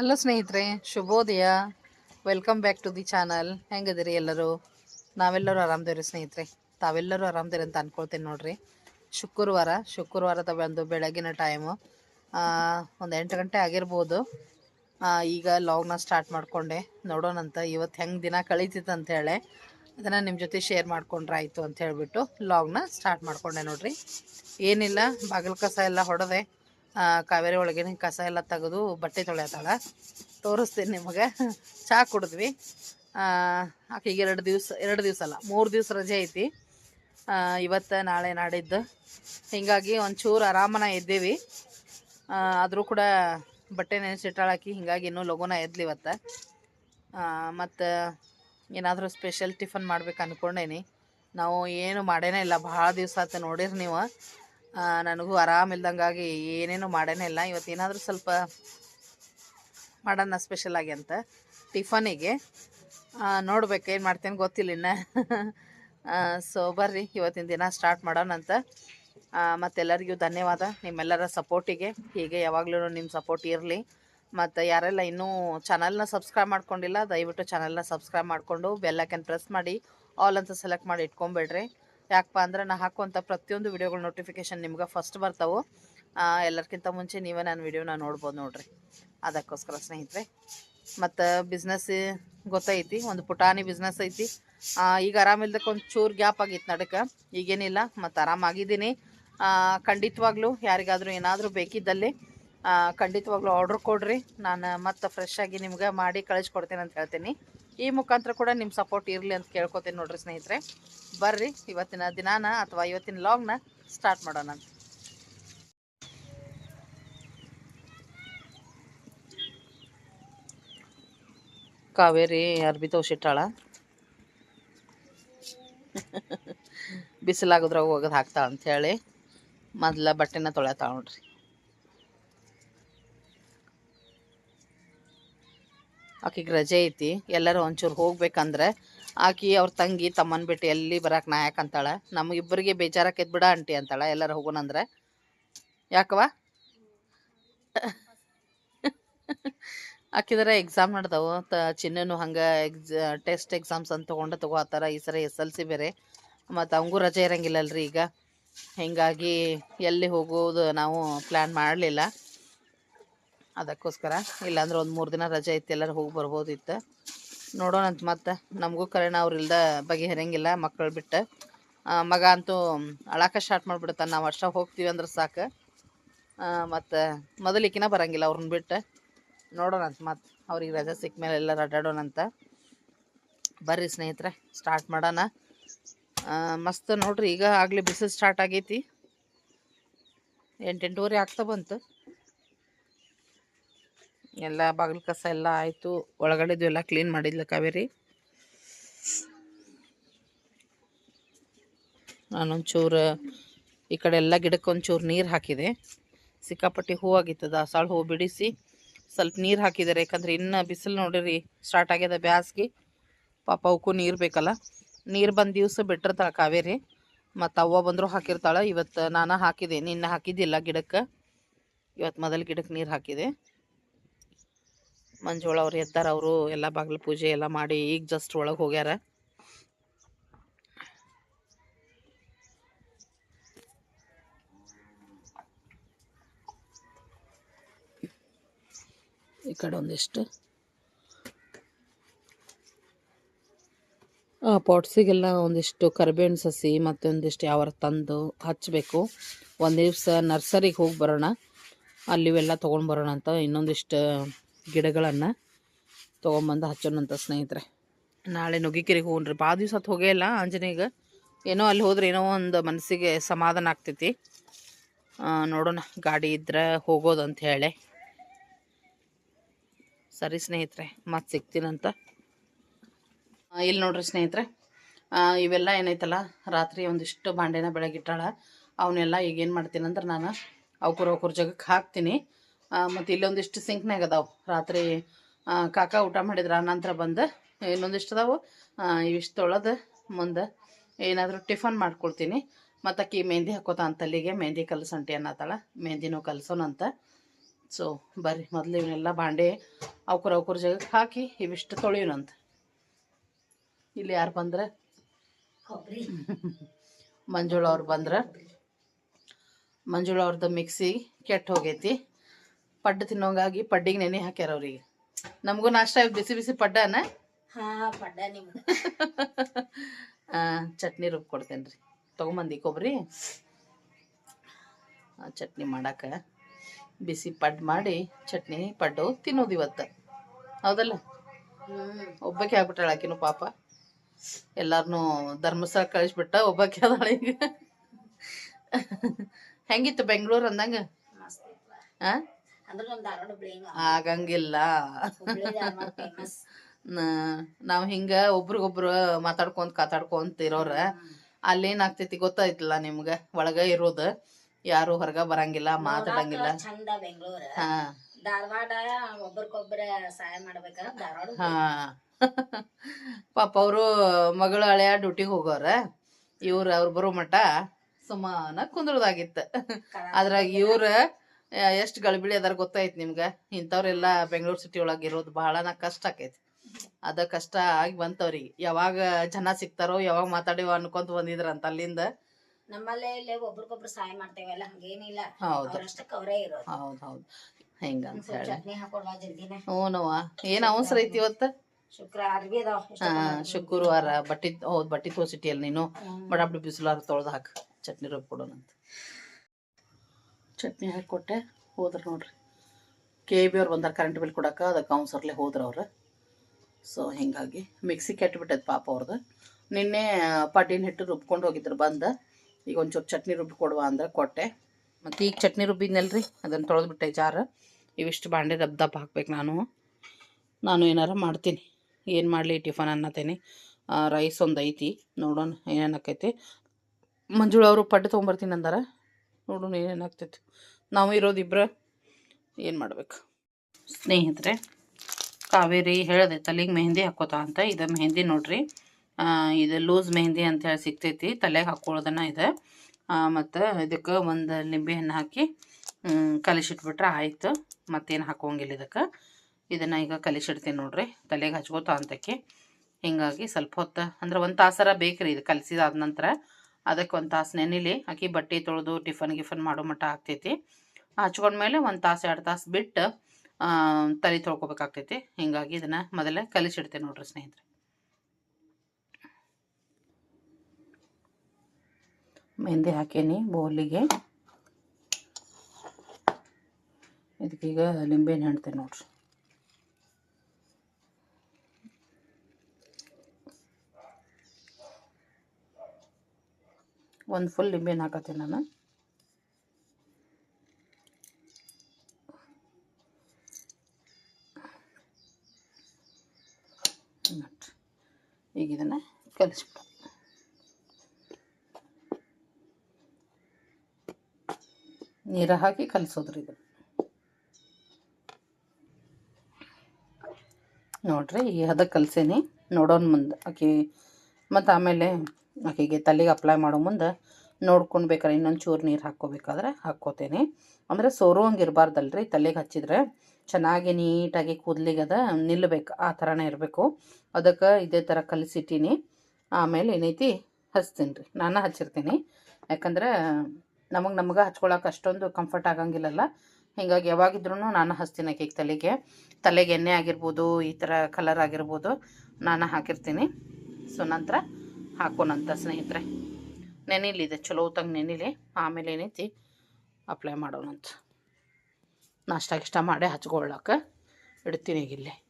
Hello ಸ್ನೇಹಿತರೆ ಶುಭೋದಯ welcome back to the channel ಹೆಂಗದಿರಿ ಎಲ್ಲರೂ? ನಾವೆಲ್ಲರೂ ಆರಾಮದೇವ್ರಿ ಸ್ನೇಹಿತರೆ. ತಾವೆಲ್ಲರೂ ಆರಾಮದೇರಿ ಅಂತ ಅಂದ್ಕೊಳ್ತೀನಿ ನೋಡಿರಿ. ಶುಕ್ರವಾರ, ಶುಕ್ರವಾರದ ಒಂದು ಬೆಳಗಿನ ಟೈಮು ಒಂದು ಎಂಟು ಗಂಟೆ ಆಗಿರ್ಬೋದು. ಈಗ ಲಾಗ್ನ ಸ್ಟಾರ್ಟ್ ಮಾಡಿಕೊಂಡೆ. ನೋಡೋಣಂತ ಇವತ್ತು ಹೆಂಗೆ ದಿನ ಕಳೀತಿತ್ತು ಅಂತೇಳಿ ಅದನ್ನು ನಿಮ್ಮ ಜೊತೆ ಶೇರ್ ಮಾಡ್ಕೊಂಡ್ರೆ ಆಯಿತು ಅಂತ ಹೇಳಿಬಿಟ್ಟು ಲಾಗ್ನ ಸ್ಟಾರ್ಟ್ ಮಾಡಿಕೊಂಡೆ ನೋಡಿರಿ. ಏನಿಲ್ಲ ಬಾಗಿಲು ಕಸ ಎಲ್ಲ ಹೊಡೆದೆ ಕಾವೇರಿ ಒಳಗಿನ ಕಸ ಎಲ್ಲ ತೆಗೆದು ಬಟ್ಟೆ ತೊಳೆಯತ್ತಾಳ. ತೋರಿಸ್ತೀನಿ ನಿಮಗೆ. ಚಹಾ ಕುಡಿದ್ವಿ. ಆಕೆಗೆ ಎರಡು ದಿವಸ ಎರಡು ದಿವಸ ಅಲ್ಲ, ಮೂರು ದಿವಸ ರಜೆ ಐತಿ. ಇವತ್ತು ನಾಳೆ ನಾಡಿದ್ದು. ಹೀಗಾಗಿ ಒಂಚೂರು ಆರಾಮನ ಎದ್ದೇವಿ ಆದರೂ ಕೂಡ ಬಟ್ಟೆ ನೆನೆಸಿಟ್ಟಾಳಾಕಿ ಹೀಗಾಗಿ ಇನ್ನೂ ಲಘುನ ಎದ್ಲಿ ಇವತ್ತು. ಮತ್ತು ಏನಾದರೂ ಸ್ಪೆಷಲ್ ಟಿಫನ್ ಮಾಡ್ಬೇಕು ಅಂದ್ಕೊಂಡೇನಿ ನಾವು ಏನು ಮಾಡೇನೇ ಇಲ್ಲ. ಭಾಳ ದಿವಸ ಆತು ನೋಡಿರಿ ನೀವು. ನನಗೂ ಆರಾಮಿಲ್ದಂಗಾಗಿ ಏನೇನು ಮಾಡೇನೇ ಇಲ್ಲ. ಇವತ್ತೇನಾದರೂ ಸ್ವಲ್ಪ ಮಾಡೋಣ ಸ್ಪೆಷಲ್ ಆಗಿ ಅಂತ. ಟಿಫನಿಗೆ ನೋಡ್ಬೇಕು ಏನು ಮಾಡ್ತೇನೆ ಗೊತ್ತಿಲ್ಲ ಇನ್ನ. ಸೊ ಬರ್ರಿ, ಇವತ್ತಿನ ದಿನ ಸ್ಟಾರ್ಟ್ ಮಾಡೋಣಂತ ಮತ್ತೆಲ್ಲರಿಗೂ ಧನ್ಯವಾದ. ನಿಮ್ಮೆಲ್ಲರ ಸಪೋರ್ಟಿಗೆ. ಹೀಗೆ ಯಾವಾಗಲೂ ನಿಮ್ಮ ಸಪೋರ್ಟ್ ಇರಲಿ. ಮತ್ತು ಯಾರೆಲ್ಲ ಇನ್ನೂ ಚಾನಲ್ನ ಸಬ್ಸ್ಕ್ರೈಬ್ ಮಾಡ್ಕೊಂಡಿಲ್ಲ, ದಯವಿಟ್ಟು ಚಾನಲ್ನ ಸಬ್ಸ್ಕ್ರೈಬ್ ಮಾಡಿಕೊಂಡು ಬೆಲ್ಲೈಕನ್ ಪ್ರೆಸ್ ಮಾಡಿ ಆಲ್ ಅಂತ ಸೆಲೆಕ್ಟ್ ಮಾಡಿ ಇಟ್ಕೊಂಬೇಡ್ರಿ ಯಾಕಪ್ಪ ಅಂದ್ರೆ ನಾ ಹಾಕುವಂಥ ಪ್ರತಿಯೊಂದು ವಿಡಿಯೋಗಳ ನೋಟಿಫಿಕೇಷನ್ ನಿಮ್ಗೆ ಫಸ್ಟ್ ಬರ್ತಾವೆ. ಎಲ್ಲರಿಗಿಂತ ಮುಂಚೆ ನೀವೇ ನನ್ನ ವಿಡಿಯೋನ ನೋಡ್ಬೋದು ನೋಡ್ರಿ. ಅದಕ್ಕೋಸ್ಕರ ಸ್ನೇಹಿತರೆ. ಮತ್ತು ಬಿಸ್ನೆಸ್ ಗೊತ್ತೈತಿ, ಒಂದು ಪುಟಾಣಿ ಬಿಸ್ನೆಸ್ ಐತಿ. ಈಗ ಆರಾಮಿಲ್ದಕ್ಕೆ ಒಂದು ಚೂರು ಗ್ಯಾಪ್ ಆಗಿತ್ತು ನಡಕ್ಕೆ ಈಗೇನಿಲ್ಲ, ಮತ್ತು ಆರಾಮಾಗಿದ್ದೀನಿ ಖಂಡಿತವಾಗ್ಲೂ ಯಾರಿಗಾದರೂ ಏನಾದರೂ ಬೇಕಿದ್ದಲ್ಲಿ ಖಂಡಿತವಾಗ್ಲೂ ಆರ್ಡ್ರ್ ಕೊಡ್ರಿ. ನಾನು ಮತ್ತೆ ಫ್ರೆಶ್ ಆಗಿ ನಿಮ್ಗೆ ಮಾಡಿ ಕಳಿಸ್ಕೊಡ್ತೀನಿ ಅಂತ ಹೇಳ್ತೀನಿ. ಈ ಮುಖಾಂತರ ಕೂಡ ನಿಮ್ಮ ಸಪೋರ್ಟ್ ಇರಲಿ ಅಂತ ಕೇಳ್ಕೊತೀನಿ ನೋಡ್ರಿ ಸ್ನೇಹಿತರೆ. ಬರ್ರಿ, ಇವತ್ತಿನ ದಿನಾನ ಅಥವಾ ಇವತ್ತಿನ ಲಾಗ್ನ ಸ್ಟಾರ್ಟ್ ಮಾಡೋಣ ಕಾವೇರಿ ಅರ್ಬಿ ತೋಸಿಟ್ಟಾಳ ಬಿಸಿಲಾಗದ್ರಾಗ ಹೋಗೋದು ಹಾಕ್ತಾಳ ಹೇಳಿ ಮೊದಲ ಬಟ್ಟೆನ ತೊಳೆತಾಳ ನೋಡ್ರಿ. ಆಕಿಗೆ ರಜೆ ಐತಿ. ಎಲ್ಲರೂ ಒಂಚೂರು ಹೋಗ್ಬೇಕಂದ್ರೆ ಆಕಿ ಅವ್ರ ತಂಗಿ, ತಮ್ಮನ ಬಿಟ್ಟು ಎಲ್ಲಿ ಬರಕ್ಕೆ ನಾ ಅಂತಾಳೆ. ನಮಗಿಬ್ಬರಿಗೆ ಬೇಜಾರಕ್ಕೆ ಬಿಡ ಅಂಟಿ ಅಂತಾಳೆ. ಎಲ್ಲರೂ ಹೋಗೋಣಂದ್ರೆ. ಯಾಕವ ಆಕಿದ್ರೆ ಎಕ್ಸಾಮ್ ನಡ್ದವು. ತ ಚಿನ್ನನು ಹಂಗೆ ಎಕ್ಸಾ ಟೆಸ್ಟ್ ಎಕ್ಸಾಮ್ಸ್ ಅಂತ ತೊಗೊಂಡು ತಗೋತಾರ ಈ ಸರಿ ಎಸ್ ಎಲ್ ಸಿ ಬೇರೆ. ಮತ್ತು ಅವಂಗೂ ರಜೆ ಇರಂಗಿಲ್ಲಲ್ರಿ ಈಗ. ಹೀಗಾಗಿ ಎಲ್ಲಿ ಹೋಗೋದು ನಾವು ಪ್ಲ್ಯಾನ್ ಮಾಡಲಿಲ್ಲ. ಅದಕ್ಕೋಸ್ಕರ. ಇಲ್ಲಾಂದ್ರೆ ಒಂದು ಮೂರು ದಿನ ರಜೆ ಐತೆ, ಎಲ್ಲರೂ ಹೋಗಿ ಬರ್ಬೋದಿತ್ತು. ನೋಡೋಣಂತ ಮತ್ತೆ. ನಮಗೂ ಕರೆಣ ಅವ್ರಿಲ್ದ ಬಗೆಹರಿಯಂಗಿಲ್ಲ ಮಕ್ಕಳು ಬಿಟ್ಟು. ಮಗ ಅಂತೂ ಅಳಾಕ ಸ್ಟಾರ್ಟ್ ಮಾಡಿಬಿಡ್ತಾನೆ ನಾವು ವರ್ಷ ಹೋಗ್ತೀವಿ ಅಂದ್ರೆ ಸಾಕು. ಮತ್ತು ಮೊದಲಿಕಿನ ಬರಂಗಿಲ್ಲ ಅವ್ರನ್ನ ಬಿಟ್ಟು. ನೋಡೋಣಂತ ಮತ್ತೆ ಅವ್ರಿಗೆ ರಜೆ ಸಿಕ್ಕ ಮೇಲೆ ಎಲ್ಲರೂ ಅಡ್ಡಾಡೋಣಂತ ಬರ್ರಿ ಸ್ನೇಹಿತರೆ ಸ್ಟಾರ್ಟ್ ಮಾಡೋಣ. ಮಸ್ತ್ ನೋಡ್ರಿ, ಈಗ ಆಗಲಿ ಬಿಸಿಲು ಸ್ಟಾರ್ಟ್ ಆಗೈತಿ. ಎಂಟೆಂಟೂವರೆ ಆಗ್ತಾ ಬಂತು. ಎಲ್ಲ ಬಾಗಿಲು ಕಸ ಎಲ್ಲ ಆಯಿತು. ಒಳಗಡೆದು ಎಲ್ಲ ಕ್ಲೀನ್ ಮಾಡಿದ್ಲು ಕಾವೇರಿ. ನಾನೊಂಚೂರು, ಈ ಕಡೆ ಎಲ್ಲ ಗಿಡಕ್ಕೆ ಒಂಚೂರು ನೀರು ಹಾಕಿದೆ. ಸಿಕ್ಕಾಪಟ್ಟಿ ಹೂ ಆಗಿತ್ತು ದಾಸಾಳ ಹೂ ಬಿಡಿಸಿ ಸ್ವಲ್ಪ ನೀರು ಹಾಕಿದ್ದಾರೆ. ಯಾಕಂದ್ರೆ ಇನ್ನು ಬಿಸಿಲು ನೋಡಿರಿ ಸ್ಟಾರ್ಟ್ ಆಗ್ಯದ ಬ್ಯಾಸ್ಗೆ. ಪಾಪ ಅವಕ್ಕೂ ನೀರು ಬೇಕಲ್ಲ. ನೀರು ಬಂದ ದಿವಸ ಬಿಟ್ಟಿರ್ತಾಳೆ ಕಾವೇರಿ. ಮತ್ತು ಅವ್ವ ಬಂದರೂ ಹಾಕಿರ್ತಾಳೆ. ಇವತ್ತು ನಾನು ಹಾಕಿದೆ, ನಿನ್ನೆ ಹಾಕಿದ್ದಿಲ್ಲ ಗಿಡಕ್ಕೆ. ಇವತ್ತು ಮೊದಲು ಗಿಡಕ್ಕೆ ನೀರು ಹಾಕಿದೆ. ಮಂಜುಳ ಅವ್ರು ಎದ್ದಾರ, ಅವರು ಎಲ್ಲ ಬಾಗಿಲು ಪೂಜೆ ಎಲ್ಲ ಮಾಡಿ ಈಗ ಜಸ್ಟ್ ಒಳಗೆ ಹೋಗ್ಯಾರ. ಈ ಕಡೆ ಒಂದಿಷ್ಟು. ಪಾಟ್ಸಿಗೆಲ್ಲ ಒಂದಿಷ್ಟು ಕರಿಬೇವಿನ ಸಸಿ ಮತ್ತು ಒಂದಿಷ್ಟು ಯಾವಾರ ತಂದು ಹಚ್ಚಬೇಕು ಒಂದು ದಿವಸ ನರ್ಸರಿಗೆ ಹೋಗಿ ಬರೋಣ. ಅಲ್ಲಿವೆಲ್ಲ ತೊಗೊಂಡು ಬರೋಣ ಅಂತ ಇನ್ನೊಂದಿಷ್ಟು ಗಿಡಗಳನ್ನು ತೊಗೊಂಬಂದು ಹಚ್ಚೋಣಂತ ಸ್ನೇಹಿತರೆ. ನಾಳೆ ನುಗ್ಗಿಕೆರೆಗೆ ಹೋಗ್ರಿ. ಭಾಳ ದಿವಸ ಹೊತ್ತು ಹೋಗೇ ಇಲ್ಲ ಆಂಜನೇಯಗೆ. ಏನೋ ಅಲ್ಲಿ ಹೋದ್ರೆ ಏನೋ ಒಂದು ಮನಸ್ಸಿಗೆ ಸಮಾಧಾನ ಆಗ್ತೈತಿ. ನೋಡೋಣ. ಗಾಡಿ ಇದ್ರೆ ಹೋಗೋದು ಅಂತ ಹೇಳಿ. ಸರಿ ಸ್ನೇಹಿತರೆ ಮತ್ತೆ ಸಿಗ್ತೀನಂತ. ಇಲ್ಲಿ ನೋಡ್ರಿ ಸ್ನೇಹಿತರೆ. ಇವೆಲ್ಲ ಏನೈತಲ್ಲ, ರಾತ್ರಿ ಒಂದಿಷ್ಟು ಬಾಂಡೆನ ಬೆಳಗಿಟ್ಟಾಳ. ಅವನ್ನೆಲ್ಲ ಈಗ ಏನು ಮಾಡ್ತೀನಿ ಅಂದ್ರೆ ನಾನು ಅವ್ಕುರ್ ಅವ್ಕುರ್ ಜಗಕ್ಕೆ ಹಾಕ್ತೀನಿ. ಮತ್ತು ಇಲ್ಲೊಂದಿಷ್ಟು ಸಿಂಕ್ನಾಗ ಅದಾವೆ. ರಾತ್ರಿ ಕಾಕ ಊಟ ಮಾಡಿದ್ರೆ ನಂತರ ಬಂದು. ಇನ್ನೊಂದಿಷ್ಟು ಅದಾವು. ಇವಿಷ್ಟು ತೊಳೆದು ಮುಂದೆ ಏನಾದರೂ ಟಿಫನ್ ಮಾಡ್ಕೊಳ್ತೀನಿ. ಮತ್ತು ಅಕ್ಕಿ ಮೆಹಂದಿ ಹಾಕೋತ ಅಂತ ಅಲ್ಲಿಗೆ. ಮೆಹಂದಿ ಕಲಸಂಟಿ ಅನ್ನತ್ತಾಳ ಮೆಹಂದಿನೂ ಕಲಸೋಣಂತ ಸೊ ಬರ್ರಿ. ಮೊದಲು ಇವನ್ನೆಲ್ಲ ಬಾಂಡೆ ಅವ್ಕರ ಅವ್ಕರ ಜಾಗಕ್ಕೆ ಹಾಕಿ ಇವಿಷ್ಟು ತೊಳೆಯೋಣಂತ ಇಲ್ಲಿ ಯಾರು ಬಂದ್ರೆ? ಮಂಜುಳ ಅವ್ರು ಬಂದ್ರೆ. ಮಂಜುಳ ಅವ್ರದ್ದು ಮಿಕ್ಸಿ ಕೆಟ್ಟ ಹೋಗೈತಿ. ಪಡ್ಡು ತಿನ್ನೋಂಗಾಗಿ ಪಡ್ಡಿಗೆ ನೆನೆ ಹಾಕ್ಯಾರ ಅವ್ರಿಗೆ. ನಮಗೂ ನಾಷ್ಟ ಬಿಸಿ ಬಿಸಿ ಪಡ್ಡನ. ಹಾ ಚಟ್ನಿ ರುಬ್ ಕೊಡ್ತೇನ್ರಿ. ತಗೊಂಬಂದಿ ಕೊಬ್ರಿ. ಆ, ಚಟ್ನಿ ಮಾಡಾಕ ಬಿಸಿ ಪಡ್ ಮಾಡಿ ಚಟ್ನಿ ಪಡ್ಡು ತಿನ್ನೋದು ಇವತ್ತು. ಹೌದಲ್ಲ? ಒಬ್ಬಕ್ಕೆ ಆಗ್ಬಿಟ್ಟಾಳ ಆಕಿನು ಪಾಪ. ಎಲ್ಲಾರನು ಧರ್ಮಸ್ಥಳ ಕಳಿಸ್ಬಿಟ್ಟ ಒಬ್ಬಕ್ಕೆ ಅದಾಳ ಈಗ. ಹೆಂಗಿತ್ತು ಬೆಂಗಳೂರು ಅಂದಂಗ? ಮಸ್ತ್ ಆಗಂಗಿಲ್ಲ. ನಾವ್ ಹಿಂಗ ಒಬ್ರಿಗೊಬ್ರು ಮಾತಾಡ್ಕೊಂತ ಕಾತಾಡ್ಕೊಂತ ಇರೋರ ಅಲ್ಲೇನಾಗ್ತೈತಿ ಗೊತ್ತಾಯ್ತಿಲ್ಲ ನಿಮ್ಗ ಒಳಗ ಇರೋದ. ಯಾರು ಹೊರಗ ಬರಂಗಿಲ್ಲ ಮಾತಾಡಂಗಿಲ್ಲ. ಚಂದ ಬೆಂಗಳೂರ. ಧಾರವಾಡ ಸಹಾಯ ಮಾಡ್ಬೇಕ ಧಾರವಾಡ ಪಾಪ ಅವ್ರು ಮಗಳು ಹಳೆಯ ಡ್ಯೂಟಿಗೆ ಹೋಗೋರ ಇವ್ರ ಅವ್ರ ಬರೋ ಮಟ ಸುಮಾನ ಕುಂದ್ರದಾಗಿತ್ತ. ಅದ್ರಾಗ ಇವ್ರ ಎಷ್ಟು ಗಳಿಬಿಳಿ ಅದಾರ ಗೊತ್ತಾಯ್ತು ನಿಮ್ಗ? ಇಂಥವ್ರೆಲ್ಲ ಬೆಂಗಳೂರು ಸಿಟಿ ಒಳಗೆ ಇರೋದು ಬಹಳನ ಕಷ್ಟ ಆಕೈತಿ. ಅದ ಕಷ್ಟ ಆಗಿ ಬಂತವ್ರಿಗೆ ಯಾವಾಗ ಜನ ಸಿಗ್ತಾರೋ ಯಾವಾಗ ಮಾತಾಡಿವ ಅನ್ಕೊಂತ ಬಂದಿದ್ರಂತ ಅಲ್ಲಿಂದ. ನಮ್ಮಲ್ಲೇ ಇಲ್ಲೇ ಒಬ್ರಿಗೊಬ್ರು ಸಹಾಯ ಮಾಡ್ತೇವಲ್ಲ ಹಂಗೇನಿಲ್ಲ. ಹೌದು. ಅವರೇ ಇರೋದು. ಹೌದು ಹೌದು. ಹೇಳಿ. ಚಟ್ನಿ ಹಾಕೊಡ್ವಾ ಜಲ್ದಿನೇ. ಹ್ಞೂನವ್ವ ಏನ್ ಅವಸರ ಐತಿ ಇವತ್ತ? ಶುಕ್ರವಾರ ಬಟ್ಟಿ ಹೌದ್ ಬಟ್ಟಿ ತೋಸಿಟ್ಟಿಯಲ್ಲ ನೀನು? ಬಡ ಬಿಸಿಲಾರ ತೊಳೆದು ಹಾಕ. ಚಟ್ನಿ ರೂಪ ಕೊಡೋಣಂತ ಚಟ್ನಿ ಹಾಕಿಕೊಟ್ಟೆ ಹೋದ್ರು ನೋಡ್ರಿ. ಕೆ ಬಿ ಅವ್ರು ಬಂದಾರ ಕರೆಂಟ್ ಬಿಲ್ ಕೊಡೋಕೆ ಅದಕ್ಕೆ ಕೌನ್ಸರ್ಲೆ ಹೋದ್ರು ಅವ್ರು. ಸೊ ಹಿಂಗಾಗಿ ಮಿಕ್ಸಿ ಕೆಟ್ಟುಬಿಟ್ಟೈತೆ ಪಾಪ ಅವ್ರದ್ದು ನಿನ್ನೆ ಪಟ್ಟಿನ ಹಿಟ್ಟು ರುಬ್ಕೊಂಡು ಹೋಗಿದ್ರು ಬಂದು. ಈಗ ಒಂಚೂರು ಚಟ್ನಿ ರುಬ್ಬಿ ಕೊಡುವ ಅಂದ್ರೆ ಕೊಟ್ಟೆ. ಮತ್ತು ಈಗ ಚಟ್ನಿ ರುಬ್ಬಿದ್ನಲ್ರಿ? ಅದನ್ನು ತೊಳೆದ್ಬಿಟ್ಟೆ ಜಾರ. ಇವಿಷ್ಟು ಬಾಂಡೆ ದಪ್ಪ ದಪ್ಪ ಹಾಕ್ಬೇಕು ನಾನು. ನಾನು ಏನಾರು ಮಾಡ್ತೀನಿ. ಏನು ಮಾಡಲಿ ಟಿಫನ್ ಅನ್ನತೇನೆ. ರೈಸ್ ಒಂದು ಐತಿ. ನೋಡೋಣ ಏನೇನು ಆಕೈತಿ. ಮಂಜುಳ ಅವರು ಪಡ್ಡು ತೊಗೊಂಬರ್ತೀನಿ ಅಂದಾರ. ನೋಡೋಣ ಏನೇನು ಆಗ್ತೈತಿ ನಾವು ಇರೋದು ಇಬ್ರು ಏನು ಮಾಡ್ಬೇಕು? ಸ್ನೇಹಿತರೆ, ಕಾವೇರಿ ಹೇಳಿದೆ, ತಲೆಗೆ ಮೆಹಂದಿ ಹಾಕೋತಾ ಅಂತ. ಇದು ಮೆಹಂದಿ ನೋಡ್ರಿ. ಇದು ಲೂಸ್ ಮೆಹಂದಿ ಅಂತ ಹೇಳಿ ಸಿಗ್ತೈತಿ. ತಲೆಗೆ ಹಾಕೊಳ್ಳೋದನ್ನ ಇದೆ. ಮತ್ತು ಇದಕ್ಕೆ ಒಂದು ನಿಂಬೆಹಣ್ಣು ಹಾಕಿ ಕಲಿಸಿಟ್ಬಿಟ್ರೆ ಆಯಿತು. ಮತ್ತೇನು ಹಾಕೋಂಗಿಲ್ಲ ಇದಕ್ಕೆ. ಇದನ್ನು ಈಗ ಕಲಿಸಿಡ್ತೀನಿ ನೋಡ್ರಿ. ತಲೆಗೆ ಹಚ್ಕೋತಾ ಅಂತಕ್ಕೆ. ಹಿಂಗಾಗಿ ಸ್ವಲ್ಪ ಹೊತ್ತು, ಅಂದ್ರೆ ಒಂದು ತಾಸರ ಬೇಕ್ರಿ ಇದು ಕಲಿಸಿದಾದ ನಂತರ. ಅದಕ್ಕೆ ಒಂದು ತಾಸು ನೆನಿಲಿ ಅಕ್ಕಿ ಬಟ್ಟೆ ತೊಳೆದು ಟಿಫನ್ ಗಿಫನ್ ಮಾಡೋ ಮಟ್ಟ ಆಗ್ತೈತಿ. ಹಚ್ಕೊಂಡ್ಮೇಲೆ ಒಂದು ತಾಸು, ಎರಡು ತಾಸು ಬಿಟ್ಟು ತಲೆ ತೊಳ್ಕೊಬೇಕಾಗ್ತೈತಿ. ಹೀಗಾಗಿ ಇದನ್ನು ಮೊದಲೇ ಕಲಿಸಿಡ್ತೇನೆ ನೋಡ್ರಿ ಸ್ನೇಹಿತರೆ. ಮೆಹಂದಿ ಹಾಕೇನಿ ಬೌಲಿಗೆ. ಇದಕ್ಕೀಗ ಲಿಂಬೆಹಣ್ಣು ಹಣ್ತೇನೆ ನೋಡ್ರಿ. ಒಂದು ಫುಲ್ ಲಿಂಬೆಹಣ್ಣು ಹಾಕತ್ತೀನಿ ನಾನು. ಈಗ ಇದನ್ನು ಕಲಿಸ್ಬಿಟ್ಟು. ನೀರ ಹಾಕಿ ಕಲಿಸೋದ್ರಿ ಇದು ನೋಡ್ರಿ, ಈ ಹದ ಕಲಸೇನಿ. ನೋಡೋಣ ಮುಂದೆ. ಆಕೆ ಮತ್ತು ಆಮೇಲೆ ಆಕೆಗೆ ತಲೆಗೆ ಅಪ್ಲೈ ಮಾಡೋ ಮುಂದೆ ನೋಡ್ಕೊಂಡು ಬೇಕಾದ್ರೆ ಇನ್ನೊಂದು ಚೂರು ನೀರು ಹಾಕ್ಕೋಬೇಕಾದ್ರೆ ಹಾಕ್ಕೋತೇನೆ. ಅಂದರೆ ಸೋರುವಂಗೆ ಇರಬಾರ್ದಲ್ರಿ, ತಲೆಗೆ ಹಚ್ಚಿದ್ರೆ. ಚೆನ್ನಾಗಿ ನೀಟಾಗಿ ಕೂದಲಿಗೆ ಅದ ನಿಲ್ಲಬೇಕು ಆ ಥರನೇ ಇರಬೇಕು. ಅದಕ್ಕೆ ಇದೇ ಥರ ಕಲಿಸಿಟ್ಟೀನಿ. ಆಮೇಲೆ ಏನೈತಿ ಹಚ್ತೀನಿ ರೀ ನಾನು ಹಚ್ಚಿರ್ತೀನಿ. ಯಾಕಂದ್ರೆ ನಮಗೆ ನಮಗೆ ಹಚ್ಕೊಳಕ್ಕೆ ಅಷ್ಟೊಂದು ಕಂಫರ್ಟ್ ಆಗಂಗಿಲ್ಲಲ್ಲ. ಹಿಂಗಾಗಿ ಯಾವಾಗಿದ್ರೂ ನಾನು ಹಚ್ತೀನಿ ಆಕೆಗೆ ತಲೆಗೆ. ತಲೆಗೆ ಎಣ್ಣೆ ಆಗಿರ್ಬೋದು, ಈ ಥರ ಕಲರ್ ಆಗಿರ್ಬೋದು, ನಾನು ಹಾಕಿರ್ತೀನಿ. ಸೊ ನಂತರ ಹಾಕೋಣಂತ ಸ್ನೇಹಿತರೆ. ನೆನಿಲಿದೆ, ಚಲೋ ಹೊತ್ತಂಗೆ ನೆನಿಲಿ. ಆಮೇಲೆ ಏನೈತಿ? ಅಪ್ಲೈ ಮಾಡೋಣಂತ. ನಾಷ್ಟ ಇಷ್ಟ ಮಾಡಿ ಹಚ್ಕೊಳ್ಳಕ್ಕೆ ಇಡ್ತೀನಿ ಈಗ ಇಲ್ಲಿ.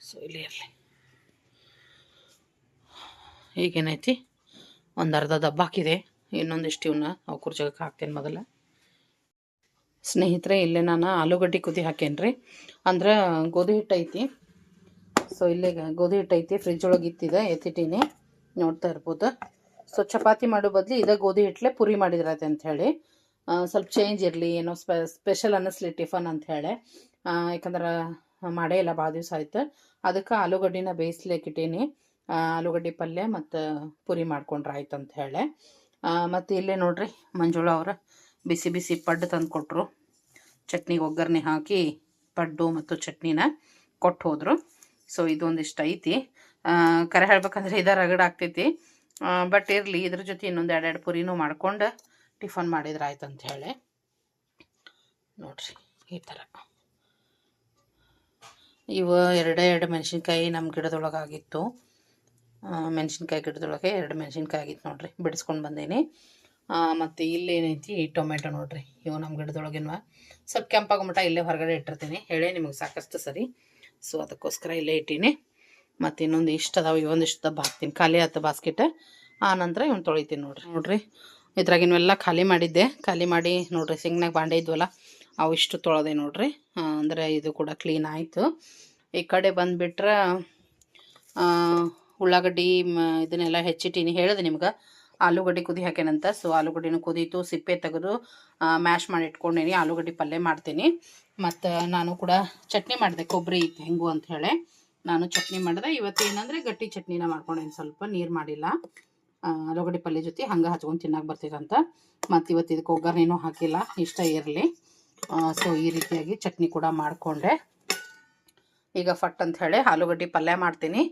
ಸೊ ಇಲ್ಲಿ ಇರಲಿ. ಈಗೇನೈತಿ? ಒಂದು ಅರ್ಧ ದಬ್ಬ ಹಾಕಿದೆ. ಇನ್ನೊಂದಿಷ್ಟು ಇವನ್ನ ಅವ್ಕುರ ಜಾಗಕ್ಕೆ ಹಾಕ್ತೇನೆ ಮೊದಲ. ಸ್ನೇಹಿತರೆ, ಇಲ್ಲೇ ನಾನು ಆಲೂಗಡ್ಡೆ ಕುದಿ ಹಾಕೇನ್ರಿ. ಅಂದ್ರೆ ಗೋಧಿ ಹಿಟ್ಟು ಐತಿ ಸೊ ಇಲ್ಲೇ ಗೋಧಿ ಹಿಟ್ಟು ಐತಿ ಫ್ರಿಜ್ ಒಳಗೆ ಇತ್ತಿದೆ ಎತ್ತಿಟ್ಟೀನಿ. ನೋಡ್ತಾ ಇರ್ಬೋದು. ಸೊ ಚಪಾತಿ ಮಾಡೋ ಬದಲು ಇದೇ ಗೋಧಿ ಹಿಟ್ಲೆ ಪುರಿ ಮಾಡಿದ್ರತೆ ಹೇಳಿ. ಸ್ವಲ್ಪ ಚೇಂಜ್ ಇರಲಿ ಏನೋ ಸ್ಪೆ ಸ್ಪೆಷಲ್ ಅನ್ನಿಸ್ಲಿ ಟಿಫನ್ ಅಂತ ಹೇಳಿ. ಯಾಕಂದ್ರೆ ಮಾಡೇ ಇಲ್ಲ ಭಾಳ ದಿವಸ ಆಯ್ತು. ಅದಕ್ಕೆ ಆಲೂಗಡ್ಡಿನ ಬೇಯಿಸ್ಲಿಕ್ಕೆ ಇಟ್ಟೀನಿ. ಆ, ಆಲೂಗಡ್ಡೆ ಪಲ್ಯ ಮತ್ತು ಪುರಿ ಮಾಡ್ಕೊಂಡ್ರೆ ಆಯ್ತು ಅಂತ ಹೇಳಿ. ಮತ್ತು ಇಲ್ಲೇ ನೋಡ್ರಿ ಮಂಜುಳ ಅವ್ರ ಬಿಸಿ ಬಿಸಿ ಪಡ್ಡು ತಂದು ಕೊಟ್ಟರು ಚಟ್ನಿಗೆ ಒಗ್ಗರಣೆ ಹಾಕಿ ಪಡ್ಡು ಮತ್ತು ಚಟ್ನಿನ ಕೊಟ್ಟು ಹೋದರು. ಸೊ ಇದೊಂದಿಷ್ಟು ಐತಿ. ಕರೆ ಹೇಳ್ಬೇಕಂದ್ರೆ ಇದ ರಗಡ ಆಗ್ತೈತಿ. ಬಟ್ ಇರಲಿ, ಇದ್ರ ಜೊತೆ ಇನ್ನೊಂದು ಎರಡೆರಡು ಪುರಿನೂ ಮಾಡ್ಕೊಂಡು ಟಿಫನ್ ಮಾಡಿದ್ರೆ ಆಯ್ತು ಅಂತ ಹೇಳಿ. ನೋಡ್ರಿ, ಈ ಥರ ಇವು ಎರಡೇ ಎರಡು ಮೆಣಸಿನ್ಕಾಯಿ ನಮ್ಮ ಗಿಡದೊಳಗಾಗಿತ್ತು ಮೆಣಸಿನ್ಕಾಯಿ ಗಿಡದೊಳಗೆ ಎರಡು ಮೆಣಸಿನ್ಕಾಯಿ ಆಗಿತ್ತು ನೋಡ್ರಿ, ಬಿಡಿಸ್ಕೊಂಡು ಬಂದೀನಿ. ಮತ್ತು ಇಲ್ಲೇನೈತಿ ಟೊಮೆಟೊ ನೋಡ್ರಿ, ಇವು ನಮ್ಮ ಗಿಡದೊಳಗಿನ್ವ. ಸ್ವಲ್ಪ ಕೆಂಪಾಗಮಟ ಇಲ್ಲೇ ಹೊರಗಡೆ ಇಟ್ಟಿರ್ತೀನಿ. ಹೇಳೇ ನಿಮಗೆ ಸಾಕಷ್ಟು ಸರಿ. ಸೊ ಅದಕ್ಕೋಸ್ಕರ ಇಲ್ಲೇ ಇಟ್ಟೀನಿ. ಮತ್ತು ಇನ್ನೊಂದು ಇಷ್ಟು ಅದಾವೆ ಇವೊಂದಿಷ್ಟು ದಬ್ಬ ಹಾಕ್ತೀನಿ ಖಾಲಿ ಆಯ್ತು ಬಾಸ್ಕೆಟ್. ಆ ನಂತರ ಇವನ್ ತೊಳಿತೀನಿ ನೋಡ್ರಿ. ನೋಡ್ರಿ. ಇದ್ರಾಗಿನವೆಲ್ಲ ಖಾಲಿ ಮಾಡಿದ್ದೆ. ಖಾಲಿ ಮಾಡಿ ನೋಡ್ರಿ ಸಿಂಗ್ನಾಗ ಬಾಂಡೆ ಇದ್ವಲ್ಲ, ಅವು ಇಷ್ಟು ತೊಳೆದೆ ನೋಡ್ರಿ. ಅಂದರೆ ಇದು ಕೂಡ ಕ್ಲೀನ್ ಆಯಿತು. ಈ ಕಡೆ ಬಂದುಬಿಟ್ರೆ ಉಳ್ಳಾಗಡ್ಡಿ ಇದನ್ನೆಲ್ಲ ಹೆಚ್ಚಿಟ್ಟೀನಿ. ಹೇಳಿದೆ ನಿಮ್ಗೆ? ಆಲೂಗಡ್ಡೆ ಕುದಿ ಹಾಕ್ಯಾನಂತ ಸೊ ಆಲೂಗಡ್ಡೆನೂ ಕುದೀತು, ಸಿಪ್ಪೆ ತೆಗೆದು ಮ್ಯಾಶ್ ಮಾಡಿ ಇಟ್ಕೊಂಡೇನಿ. ಆಲೂಗಡ್ಡೆ ಪಲ್ಯ ಮಾಡ್ತೀನಿ. ಮತ್ತು ನಾನು ಕೂಡ ಚಟ್ನಿ ಮಾಡಿದೆ. ಕೊಬ್ಬರಿ ಹೆಂಗು ಅಂತ ಹೇಳಿ. ನಾನು ಚಟ್ನಿ ಮಾಡಿದೆ. ಇವತ್ತು ಏನಂದರೆ ಗಟ್ಟಿ ಚಟ್ನಿನ ಮಾಡ್ಕೊಂಡೇನಿ. ಸ್ವಲ್ಪ ನೀರು ಮಾಡಿಲ್ಲ. ಆಲೂಗಡ್ಡೆ ಪಲ್ಯ ಜೊತೆ ಹಂಗೆ ಹಚ್ಕೊಂಡು ತಿನ್ನಕ್ಕೆ ಬರ್ತೀರಂತ. ಮತ್ತು ಇವತ್ತು ಇದಕ್ಕೆ ಒಗ್ಗರಣೆನೂ ಹಾಕಿಲ್ಲ. ಇಷ್ಟ ಇರಲಿ. ಸೊ ಈ ರೀತಿಯಾಗಿ ಚಟ್ನಿ ಕೂಡ ಮಾಡಿಕೊಂಡೆ. ಈಗ ಫಟ್ ಅಂತ ಹೇಳಿ ಆಲೂಗಡ್ಡೆ ಪಲ್ಯ ಮಾಡ್ತೀನಿ.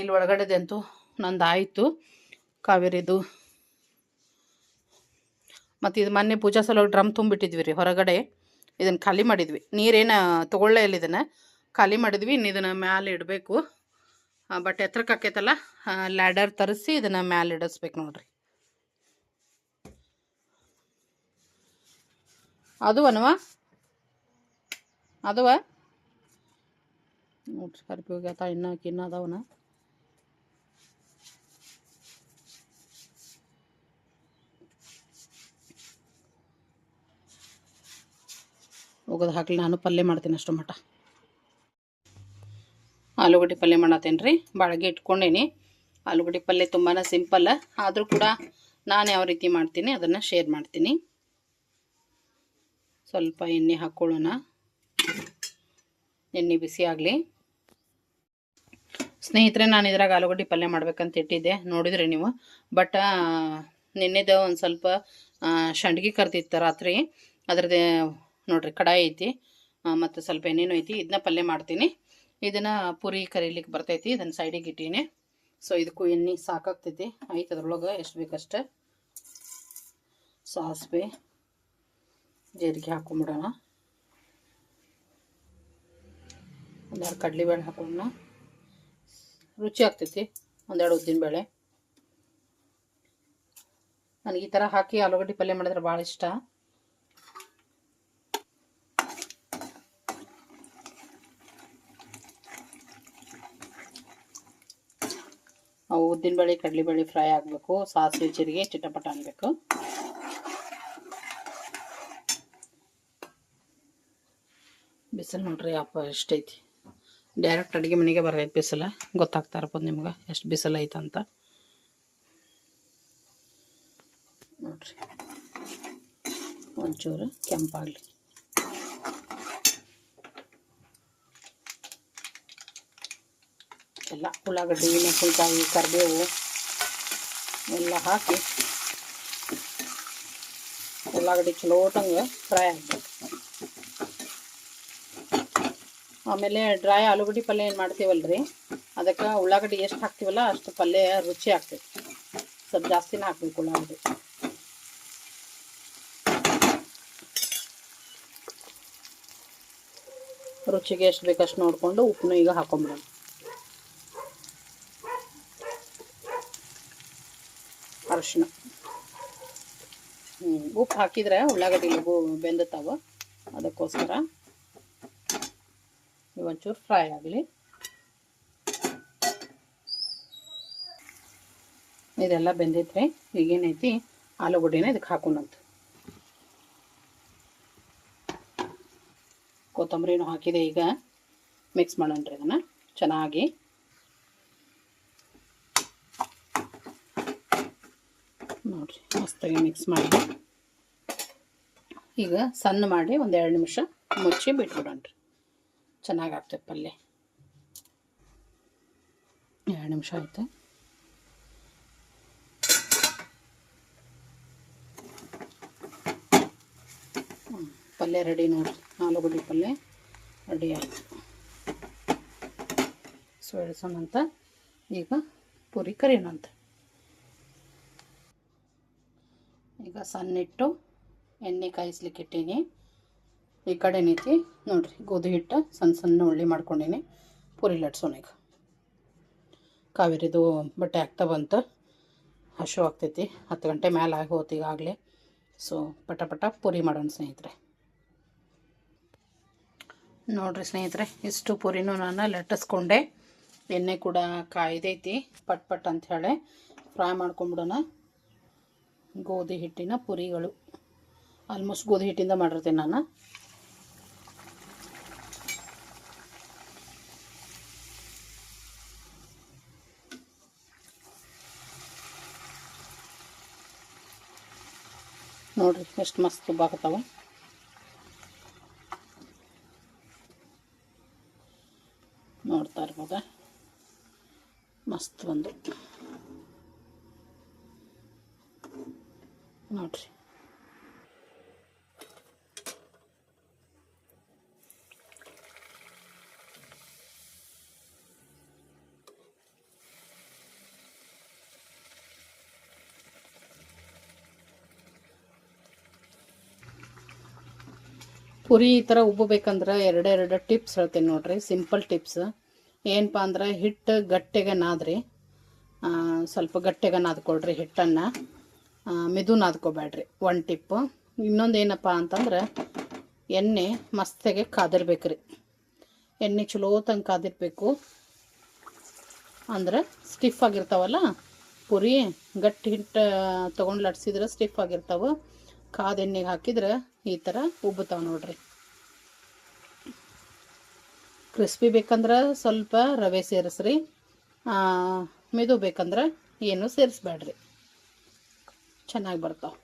ಇಲ್ಲಿ ಒಳಗಡೆದಂತೂ ನಂದು ಆಯಿತು ಕಾವೇರಿದು. ಮತ್ತು ಇದು ಮೊನ್ನೆ ಪೂಜಾ ಸಲುವಾಗಿ ಡ್ರಮ್ ತುಂಬಿಟ್ಟಿದ್ವಿ ರೀ ಹೊರಗಡೆ. ಇದನ್ನು ಖಾಲಿ ಮಾಡಿದ್ವಿ. ನೀರೇನು ತೊಗೊಳ್ಳೇ ಇಲ್ಲ ಇದನ್ನು. ಖಾಲಿ ಮಾಡಿದ್ವಿ, ಇನ್ನು ಇದನ್ನು ಮ್ಯಾಲೆ ಇಡಬೇಕು. ಬಟ್ ಎತ್ತರಕ್ಕೆ ಹಾಕೈತಲ್ಲ ಲ್ಯಾಡರ್ ತರಿಸಿ ಇದನ್ನು ಮ್ಯಾಲೆ ಇಡಿಸ್ಬೇಕು ನೋಡ್ರಿ. ಅದು ಅನವ? ಅದುವ? ನೋಡ್ರಿ ಕರಿಬೇವು ಆತ ಇನ್ನ ಇನ್ನ ಅದಾವನ? ಹೋಗೋದು ಹಾಕಲಿ, ನಾನು ಪಲ್ಯ ಮಾಡ್ತೀನಿ ಅಷ್ಟು ಮಟ ಆಲೂಗಡ್ಡೆ ಪಲ್ಯ ಮಾಡತ್ತೇನೆ ರೀ ಬಾಳಿಗೆ ಇಟ್ಕೊಂಡೇನಿ. ಆಲೂಗಡ್ಡೆ ಪಲ್ಯ ತುಂಬಾ ಸಿಂಪಲ್ ಆದರೂ ಕೂಡ ನಾನು ಯಾವ ರೀತಿ ಮಾಡ್ತೀನಿ ಅದನ್ನು ಶೇರ್ ಮಾಡ್ತೀನಿ. ಸ್ವಲ್ಪ ಎಣ್ಣೆ ಹಾಕ್ಕೊಳ್ಳೋಣ ಎಣ್ಣೆ ಬಿಸಿ ಆಗಲಿ. ಸ್ನೇಹಿತರೆ, ನಾನು ಇದ್ರಾಗ ಆಲೂಗಡ್ಡೆ ಪಲ್ಯ ಮಾಡ್ಬೇಕಂತ ಇಟ್ಟಿದ್ದೆ, ನೋಡಿದ್ರಿ ನೀವು. ಬಟ್ ನಿನ್ನೆದ ಒಂದು ಸ್ವಲ್ಪ ಸಂಡ್ಗಿ ಕರ್ದಿತ್ತು ರಾತ್ರಿ. ಅದ್ರದ್ದು ನೋಡ್ರಿ ಕಡಾಯಿ ಐತಿ ಮತ್ತು ಸ್ವಲ್ಪ ಏನೇನು ಐತಿ ಇದನ್ನ ಪಲ್ಯ ಮಾಡ್ತೀನಿ. ಇದನ್ನು ಪುರಿ ಕರೀಲಿಕ್ಕೆ ಬರ್ತೈತಿ, ಇದನ್ನು ಸೈಡಿಗೆ ಇಟ್ಟೀನಿ. ಸೊ ಇದಕ್ಕೂ ಎಣ್ಣೆ ಸಾಕಾಗ್ತೈತಿ. ಐತೆ ಅದ್ರೊಳಗೆ ಎಷ್ಟು ಬೇಕಷ್ಟು? ಸಾಸಿವೆ, ಜೀರಿಗೆ ಹಾಕೊಂಬಿಡೋಣ. ಒಂದೆರಡು ಕಡಲೆಬೇಳೆ ಹಾಕೊಂಡು ರುಚಿ ಆಗ್ತೈತಿ, ಒಂದೆರಡು ಉದ್ದಿನಬೇಳೆ ನನಗೆ ಈ ಥರ ಹಾಕಿ ಆಲೂಗಡ್ಡೆ ಪಲ್ಯ ಮಾಡಿದ್ರೆ ಭಾಳ ಇಷ್ಟ. ಅವು ಉದ್ದಿನಬೇಳೆ ಕಡಲೆಬೇಳೆ ಫ್ರೈ ಆಗಬೇಕು. ಸಾಸಿವೆ ಜೀರಿಗೆ ಚಿಟಪಟ ಅನ್ಬೇಕು. ಬಿಸಿಲು ನೋಡ್ರಿ ಅಪ್ಪ ಎಷ್ಟೈತಿ ಡೈರೆಕ್ಟ್ ಅಡುಗೆ ಮನೆಗೆ ಬರೈತೆ ಬಿಸಿಲು. ಗೊತ್ತಾಗ್ತಾ ಇರ್ಬೋದು ನಿಮ್ಗೆ ಎಷ್ಟು ಬಿಸಿಲು ಐತಂತ ನೋಡ್ರಿ. ಒಂಚೂರು ಕೆಂಪಾಗಲಿ ಎಲ್ಲ ಉಳ್ಳಾಗಡ್ಡಿ, ಮೆಣಸಿನ್ಕಾಯಿ, ಕರಿಬೇವು ಎಲ್ಲ ಹಾಕಿ ಉಳ್ಳಾಗಡ್ಡಿ ಚಲೋಟಂಗೆ ಫ್ರೈ ಆಗ್ಬೇಕು ಆಮೇಲೆ ಡ್ರೈ ಆಲೂಗಡ್ಡೆ ಪಲ್ಯ ಏನು ಮಾಡ್ತೀವಲ್ರಿ? ಅದಕ್ಕೆ ಉಳ್ಳಾಗಡ್ಡಿ ಎಷ್ಟು ಹಾಕ್ತೀವಲ್ಲ ಅಷ್ಟು ಪಲ್ಯ ರುಚಿ ಆಗ್ತೈತಿ ಸ್ವಲ್ಪ ಜಾಸ್ತಿನೇ ಹಾಕ್ಬೇಕು ಉಳ್ಳಾಗಡ್ಡಿ. ರುಚಿಗೆ ಎಷ್ಟು ಬೇಕಷ್ಟು ನೋಡಿಕೊಂಡು ಉಪ್ಪನ್ನು ಈಗ ಹಾಕೊಂಬಿಡೋಣ. ಅರಿಶಿನ ಹ್ಞೂ ಉಪ್ಪು ಹಾಕಿದರೆ ಉಳ್ಳಾಗಡ್ಡಿ ಲಗು ಬೆಂದತಾವ. ಅದಕ್ಕೋಸ್ಕರ ಒಂಚೂರು ಫ್ರೈ ಆಗಲಿ. ಇದೆಲ್ಲ ಬೆಂದೈತ್ರಿ ಈಗೇನೈತಿ? ಆಲೂಗಡ್ಡೆನ ಇದಕ್ಕೆ ಹಾಕೋಣಂತ. ಕೊತ್ತಂಬರಿನೂ ಹಾಕಿದೆ ಈಗ. ಮಿಕ್ಸ್ ಮಾಡೋಣ್ರಿ ಅದನ್ನು ಚೆನ್ನಾಗಿ ನೋಡಿರಿ ಮಸ್ತಾಗಿ ಮಿಕ್ಸ್ ಮಾಡಿ. ಈಗ ಸಣ್ಣ ಮಾಡಿ ಒಂದು ಎರಡು ನಿಮಿಷ ಮುಚ್ಚಿ ಬಿಟ್ಬಿಡೋಣ್ರಿ. ಚೆನ್ನಾಗಾಗ್ತದೆ ಪಲ್ಯ. ಎರಡು ನಿಮಿಷ ಆಯ್ತು. ಪಲ್ಯ ರೆಡಿ ನೋಡಿ ಆಲೂಗಡ್ಡೆ ಪಲ್ಯ ರೆಡಿ ಆಯಿತು. ಅಂತ, ಈಗ ಪೂರಿ ಕರಿಯೋಣಂತ ಈಗ ಸಣ್ಣಿಟ್ಟು ಎಣ್ಣೆ ಕಾಯಿಸ್ಲಿಕ್ಕೆ ಇಟ್ಟೀನಿ. ಈ ಕಡೆ ನೀತಿ ನೋಡಿರಿ, ಗೋಧಿ ಹಿಟ್ಟು ಸಣ್ಣ ಸಣ್ಣ ಉಳ್ಳಿ ಮಾಡ್ಕೊಂಡೀನಿ. ಪೂರಿ ಲಟ್ಸೋಣ ಈಗ. ಕಾವೇರಿದು ಬಟ್ಟೆ ಆಗ್ತಾ ಬಂತು. ಹಶು ಆಗ್ತೈತಿ. ಹತ್ತು ಗಂಟೆ ಮೇಲೆ ಆಗಿ ಹೋತು ಈಗಾಗಲೇ ಸೊ ಪಟ ಪಟ ಪೂರಿ ಮಾಡೋಣ ಸ್ನೇಹಿತರೆ. ನೋಡ್ರಿ ಸ್ನೇಹಿತರೆ, ಇಷ್ಟು ಪೂರಿನೂ ನಾನು ಲಟ್ಟಿಸ್ಕೊಂಡೆ. ಎಣ್ಣೆ ಕೂಡ ಕಾಯ್ದೈತಿ, ಪಟ್ ಪಟ್ ಅಂತ ಹೇಳಿ. ಫ್ರೈ ಮಾಡ್ಕೊಂಬಿಡೋಣ. ಗೋಧಿ ಹಿಟ್ಟಿನ ಪುರಿಗಳು. ಆಲ್ಮೋಸ್ಟ್ ಗೋಧಿ ಹಿಟ್ಟಿಂದ ಮಾಡಿರ್ತೀನಿ ನಾನು. ನೋಡ್ರಿ ಎಷ್ಟು ಮಸ್ತ್ ಬಾಕತ್ತವ ನೋಡ್ತಾ ಇರ್ಬೋದ? ಮಸ್ತ್ ಒಂದು ನೋಡ್ರಿ ಪುರಿ ಈ ಥರ ಉಬ್ಬಬೇಕಂದ್ರೆ ಎರಡೆರಡು ಟಿಪ್ಸ್ ಹೇಳ್ತೀನಿ ನೋಡ್ರಿ. ಸಿಂಪಲ್ ಟಿಪ್ಸ್ ಏನಪ್ಪ ಅಂದ್ರೆ ಹಿಟ್ಟು ಗಟ್ಟೆಗೆ ನಾದ್ರಿ ಸ್ವಲ್ಪ ಗಟ್ಟೆಗೆ ನಾದ್ಕೊಳ್ರಿ ಹಿಟ್ಟನ್ನು. ಮೆದು ನಾದ್ಕೋಬೇಡ್ರಿ ಒನ್ ಟಿಪ್ಪು ಇನ್ನೊಂದು ಏನಪ್ಪ ಅಂತಂದ್ರೆ ಎಣ್ಣೆ ಮಸ್ತಾಗೆ ಕಾದಿರ್ಬೇಕ್ರಿ. ಎಣ್ಣೆ ಚಲೋ ತಂಗೆ ಕಾದಿರ್ಬೇಕು. ಅಂದ್ರೆ ಸ್ಟಿಫ್ ಆಗಿರ್ತಾವಲ್ಲ, ಪುರಿ ಗಟ್ಟಿ ಹಿಟ್ಟು ತೊಗೊಂಡು ಲಟ್ಸಿದ್ರೆ ಸ್ಟಿಫ್ ಆಗಿರ್ತಾವೆ. ಕಾದ ಎಣ್ಣೆಗೆ ಹಾಕಿದ್ರೆ ಈ ಥರ ಉಬ್ಬುತ್ತಾವೆ ನೋಡ್ರಿ. ಕ್ರಿಸ್ಪಿ ಬೇಕಂದ್ರೆ ಸ್ವಲ್ಪ ರವೆ ಸೇರಿಸ್ರಿ. ಮೆದು ಬೇಕಂದ್ರೆ ಏನು ಸೇರಿಸ್ಬೇಡ್ರಿ ಚೆನ್ನಾಗಿ ಬರ್ತಾವೆ.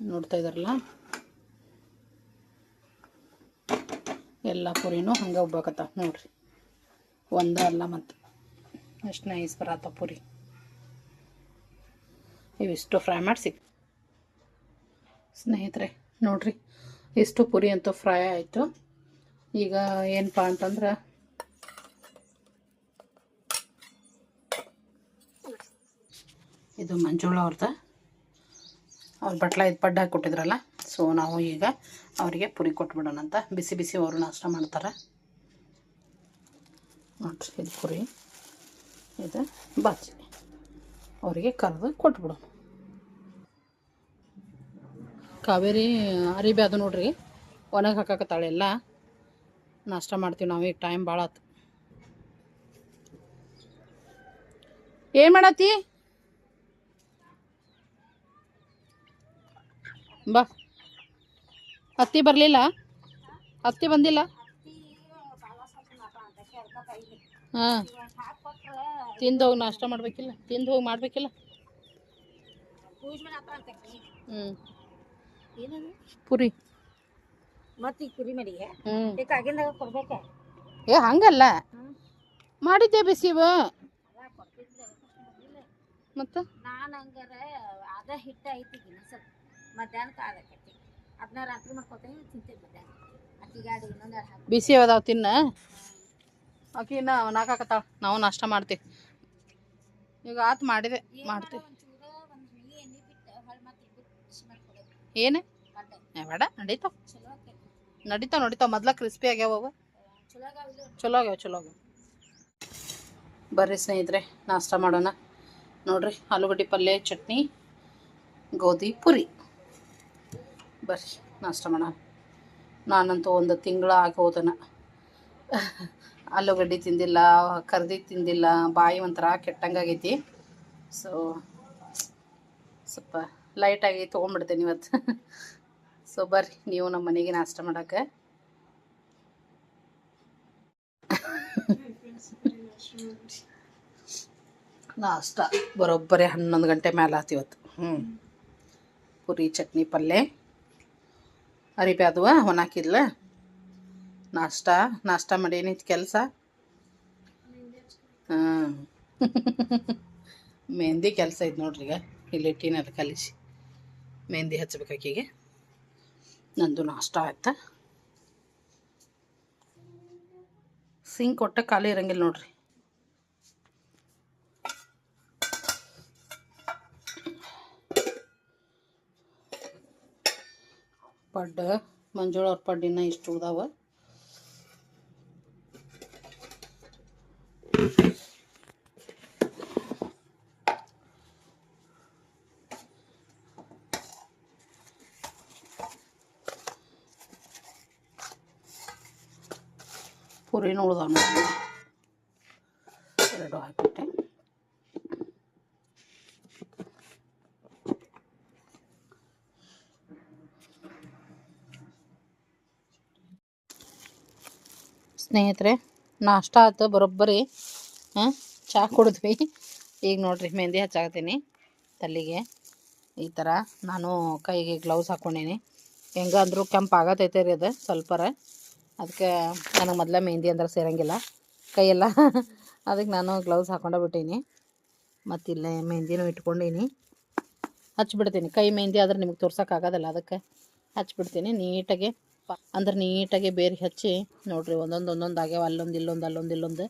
ನೋಡ್ತಾ ಇದಾರಲ್ಲ? ಎಲ್ಲ ಪುರಿನೂ ಹಂಗೆ ಉಬ್ಬಾಕತ್ತಾವ ನೋಡ್ರಿ. ಒಂದ ಅಲ್ಲ ಮತ್ತು. ಅಷ್ಟು ನೈಸ್ ಬರತ್ತ ಪುರಿ. ಇವಿಷ್ಟು ಫ್ರೈ ಮಾಡಿಸಿ. ಸ್ನೇಹಿತರೆ, ನೋಡ್ರಿ, ಇಷ್ಟು ಪುರಿ ಅಂತೂ ಫ್ರೈ ಆಯಿತು. ಈಗ ಏನಪ್ಪ ಅಂತಂದ್ರೆ, ಇದು ಮಂಜುಳ ಅವ್ರದ್ದು ಅವ್ರ ಬಟ್ಲ ಇದು ಪಡ್ಡ ಹಾಕಿ ಕೊಟ್ಟಿದ್ರಲ್ಲ ಸೊ ನಾವು ಈಗ ಅವರಿಗೆ ಪುರಿ ಕೊಟ್ಬಿಡೋಣ ಅಂತ. ಬಿಸಿ ಬಿಸಿ ಅವರು ನಾಷ್ಟ ಮಾಡ್ತಾರೆ. ನೋಡ್ರಿ, ಇದು ಪುರಿ. ಇದು ಬಾಜಿ ಅವರಿಗೆ ಕರೆದು ಕೊಟ್ಬಿಡು. ಕಾವೇರಿ ಅರಿಬಿ ಅದು ನೋಡ್ರಿ, ಒಣಗಿ ಹಾಕಾಕತ್ತಾಳೆ ಎಲ್ಲ. ನಾಷ್ಟ ಮಾಡ್ತೀವಿ ನಾವು ಈಗ ಟೈಮ್ ಭಾಳ ಆತು. ಏನು ಮಾಡತ್ತಿ? ಬಾ. ಅತ್ತಿ ಬರಲಿಲ್ಲ? ಅತ್ತಿ ಬಂದಿಲ್ಲ? ಹಾಂ. ತಿಂದು ಹೋಗಿ ನಾಷ್ಟ ಮಾಡ್ಬೇಕಿಲ್ಲ ತಿಂದು ಹೋಗಿ ಮಾಡ್ಬೇಕಿಲ್ಲ ಹ್ಞೂ ಪುರಿ. ಮತ್ತೆ ಕುರಿ ಮಡಿಗೆ ಹ್ಞೂ ಕೊಡ್ಬೇಕ? ಏ ಹಂಗಲ್ಲ. ಮಾಡಿದ್ದೆ ಬಿಸಿವ ಮತ್ತೆ? ನಾನು ಹಂಗಾರ ಅದ ಹಿಟ್ಟು ಐತಿ ಸ್ವಲ್ಪ. ಮಧ್ಯಾಹ್ನಕ್ಕೆ ಆಗಕೈತಿ ಅದನ್ನ ರಾತ್ರಿ ಮಾಡ್ಕೊತೀನಿ ತಿಂತೀನಿ ಮಧ್ಯಾಹ್ನ. ಅಕ್ಕಿಗೆ ಎರಡು ಇನ್ನೊಂದು ಬಿಸಿ ಅದಾವ ತಿನ್ನ. ಆಕಿ ಇನ್ನ ನಾಕಾಕತ್ತಾಳ ನಾವು ನಾಷ್ಟ ಮಾಡ್ತೀವಿ. ಈಗ ಆತು ಮಾಡಿದೆ, ಮಾಡ್ತೀವಿ. ಏನು? ಬೇಡ, ನಡೀತಾವ. ನಡೀತಾವ ನಡೀತಾವ. ಮೊದ್ಲ ಕ್ರಿಸ್ಪಿ ಆಗ್ಯಾವ ಅವು. ಚಲೋ ಆಗ್ಯಾವ ಚಲೋ ಆಗ್ಯಾವ. ಬರ್ರಿ ಸ್ನೇಹಿತರೆ, ನಾಷ್ಟ ಮಾಡೋಣ. ನೋಡ್ರಿ, ಆಲೂಗಡ್ಡೆ ಪಲ್ಯ, ಚಟ್ನಿ, ಗೋಧಿ ಪುರಿ. ಬರ್ರಿ, ನಾಷ್ಟ ಮಾಡೋಣ. ನಾನಂತೂ ಒಂದು ತಿಂಗಳ ಹೋದನ. ಆಲೂಗಡ್ಡೆ ತಿಂದಿಲ್ಲ ಕರ್ದಿ ತಿಂದಿಲ್ಲ, ಬಾಯಿ ಒಂಥರ ಕೆಟ್ಟಂಗಾಗೈತಿ. ಸೊ ಸ್ವಲ್ಪ ಲೈಟಾಗಿ ತೊಗೊಂಡ್ಬಿಡ್ತೇನೆ ಇವತ್ತು. ಸೊ ಬರ್ರಿ, ನೀವು ನಮ್ಮ ಮನೆಗೆ ನಾಷ್ಟ ಮಾಡೋಕ್ಕೆ ನಾಷ್ಟ ಬರೋಬ್ಬರಿ ಹನ್ನೊಂದು ಗಂಟೆ ಮೇಲೆ ಆತು ಇವತ್ತು. ಹ್ಞೂ ಪುರಿ, ಚಟ್ನಿ ಪಲ್ಯ ಅರಿಬಿ ಅದುವ ಒಣಾಕಿದ್ಲ ನಾಷ್ಟ ನಾಷ್ಟ ಮಾಡಿ ಏನಿತ್ತು ಕೆಲಸ. ಹಾಂ. ಮೆಹಂದಿ ಕೆಲಸ ಐತೆ ನೋಡ್ರಿ ಈಗ, ಇಲ್ಲಿ ಟೀನಲ್ಲಿ ಕಲಿಸಿ. ಮೆಹಂದಿ ಹಚ್ಚಬೇಕು ಆಕಿಗೆ ನಂದು ನಾಷ್ಟ ಆಯ್ತಾ. ಸಿಂಕ್ ಕೊಟ್ಟ ಖಾಲಿ ಇರಂಗಿಲ್ಲ ನೋಡ್ರಿ. ಪಡ್ಡ, ಮಂಜುಳ ಅವ್ರ ಪಡ್ಡಿನ ಇಷ್ಟು ಉಳ್ದಾವ. ನೋಡಿ ಎರಡು ಹಾಕ್ಬಿಟ್ಟೆ ಸ್ನೇಹಿತರೆ ನಾಷ್ಟ ಆಯ್ತು ಬರೋಬ್ಬರಿ. ಹಾಂ ಚಹಾ ಕುಡಿದ್ವಿ. ಈಗ ನೋಡ್ರಿ, ಮೆಹಂದಿ ಹಚ್ಚಾಕತ್ತೀನಿ ತಲೆಗೆ ಈ ಥರ ನಾನು ಕೈಗೆ ಗ್ಲೌಸ್ ಹಾಕ್ಕೊಂಡೀನಿ ಹೆಂಗೆ ಅಂದರೂ ಕೆಂಪು ಆಗತ್ತೈತೆ ರೀ ಅದು, ಸ್ವಲ್ಪರ. ಅದಕ್ಕೆ ನನಗೆ ಮೊದಲೇ ಮೆಹಂದಿ ಅಂದ್ರೆ ಸೇರಂಗಿಲ್ಲ. ಕೈಯೆಲ್ಲ ಅದಕ್ಕೆ ನಾನು ಗ್ಲೌಸ್ ಹಾಕೊಂಡೇ ಬಿಟ್ಟೀನಿ. ಮತ್ತು ಇಲ್ಲೇ ಮೆಹಂದಿನೂ ಇಟ್ಕೊಂಡೀನಿ. ಹಚ್ಚಿಬಿಡ್ತೀನಿ ಕೈ ಮೆಹಂದಿ ಆದ್ರೆ ನಿಮಗೆ ತೋರ್ಸೋಕ್ಕಾಗೋದಲ್ಲ ಅದಕ್ಕೆ ಹಚ್ಚಿಬಿಡ್ತೀನಿ ನೀಟಾಗಿ. ಅಂದ್ರೆ ನೀಟಾಗಿ ಬೇರೆ ಹಚ್ಚಿ, ನೋಡ್ರಿ ಒಂದೊಂದು ಒಂದೊಂದು ಆಗ್ಯಾವ, ಅಲ್ಲೊಂದು ಇಲ್ಲೊಂದು ಅಲ್ಲೊಂದು ಇಲ್ಲೊಂದು.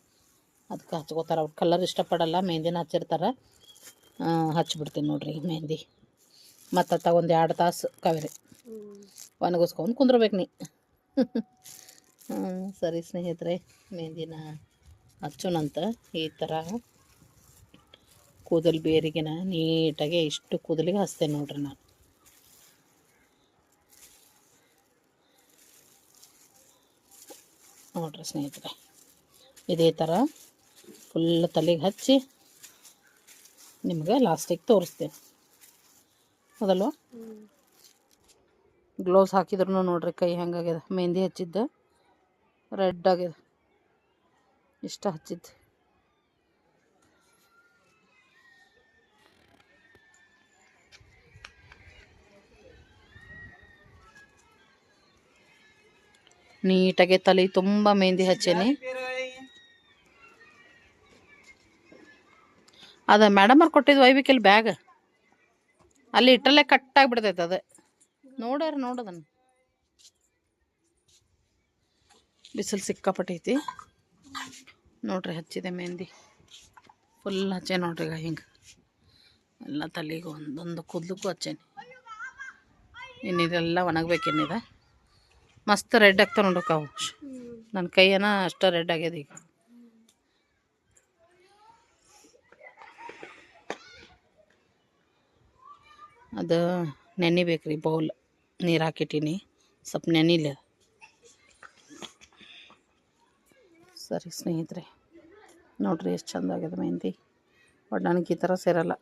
ಅದಕ್ಕೆ ಹಚ್ಕೋತಾರೆ ಅವ್ರು. ಕಲರ್ ಇಷ್ಟಪಡಲ್ಲ, ಮೆಹಂದಿನ ಹಚ್ಚಿರ್ತಾರೆ. ಹಚ್ಚಿಬಿಡ್ತೀನಿ ನೋಡ್ರಿ ಮೆಹಂದಿ. ಮತ್ತು ಒಂದು ಎರಡು ತಾಸು ಕಾವೇರಿ. ಒಣಗಿಸ್ಕೊಂಡು ಕುಂದ್ರಬೇಕು ನೀ. ಸರಿ ಸ್ನೇಹಿತರೆ, ಮೆಹಂದಿನ ಹಚ್ಚೋಣಂತ ಈ ಥರ ಕೂದಲು ಬೇರಿಗೆನ ನೀಟಾಗಿ ಇಷ್ಟು ಕೂದಲಿಗೆ ಹಚ್ತೇನೆ ನೋಡ್ರಿ ನಾನು. ನೋಡ್ರಿ ಸ್ನೇಹಿತರೆ. ಇದೇ ಥರ ಫುಲ್ ತಲೆಗೆ ಹಚ್ಚಿ ನಿಮಗೆ ಲಾಸ್ಟಿಗೆ ತೋರಿಸ್ತೇನೆ. ಹೌದಲ್ವ? ಗ್ಲೌಸ್ ಹಾಕಿದ್ರು ನೋಡ್ರಿ ಕೈ ಹೆಂಗಾಗ್ಯದ ಮೆಹಂದಿ ಹಚ್ಚಿದ್ದ. ರೆಡ್ ಆಗ್ಯದ. ಇಷ್ಟ ಹಚ್ಚಿದ್ದು. ನೀಟಾಗಿ ತಲೆ ತುಂಬ ಮೆಹಂದಿ ಹಚ್ಚೇನಿ. ಅದ ಮೇಡಮ್ ಅವ್ರು ಕೊಟ್ಟಿದ್ದು ಒಯ್ಬೇಕಿಲ್ಲ ಬ್ಯಾಗ್ ಅಲ್ಲಿ ಇಟ್ಟಲ್ಲೇ ಕಟ್ ಆಗ್ಬಿಡ್ತೈತೆ ಅದು. ನೋಡ್ಯಾರ ನೋಡೋದನ್ನು ಬಿಸಿಲು ಸಿಕ್ಕಾಪಟ್ಟೈತಿ. ನೋಡ್ರಿ ಹಚ್ಚಿದೆ ಮೆಹಂದಿ. ಫುಲ್ ಹಚ್ಚೆ ನೋಡ್ರಿ ಈಗ ಹಿಂಗೆ. ಎಲ್ಲ ತಲೆಗೆ ಒಂದೊಂದು ಕೂದಲಕ್ಕೂ ಹಚ್ಚೇನಿ. ಇನ್ನಿದೆಲ್ಲ ಒಣಗ್ಬೇಕಿನ್ನಿದೆ ಮಸ್ತ್ ರೆಡ್ ಆಗ್ತಾವ ನೋಡಕ್ಕ ಅವು ನನ್ನ ಕೈಯನ ಅಷ್ಟ ರೆಡ್ ಆಗ್ಯದ ಈಗ. ಅದು ನೆನಿಬೇಕ್ರಿ ಬೌಲ್ ನೀರು ಹಾಕಿಟ್ಟೀನಿ. ಸ್ವಲ್ಪ ನೆನಿಲ್ಲ ಸರಿ ಸ್ನೇಹಿತರೆ, ನೋಡ್ರಿ ಎಷ್ಟು ಚಂದ ಆಗ್ಯದ ಮೆಹಂದಿ ಬಟ್ ನನಗೆ ಈ ಥರ ಸೇರಲ್ಲ.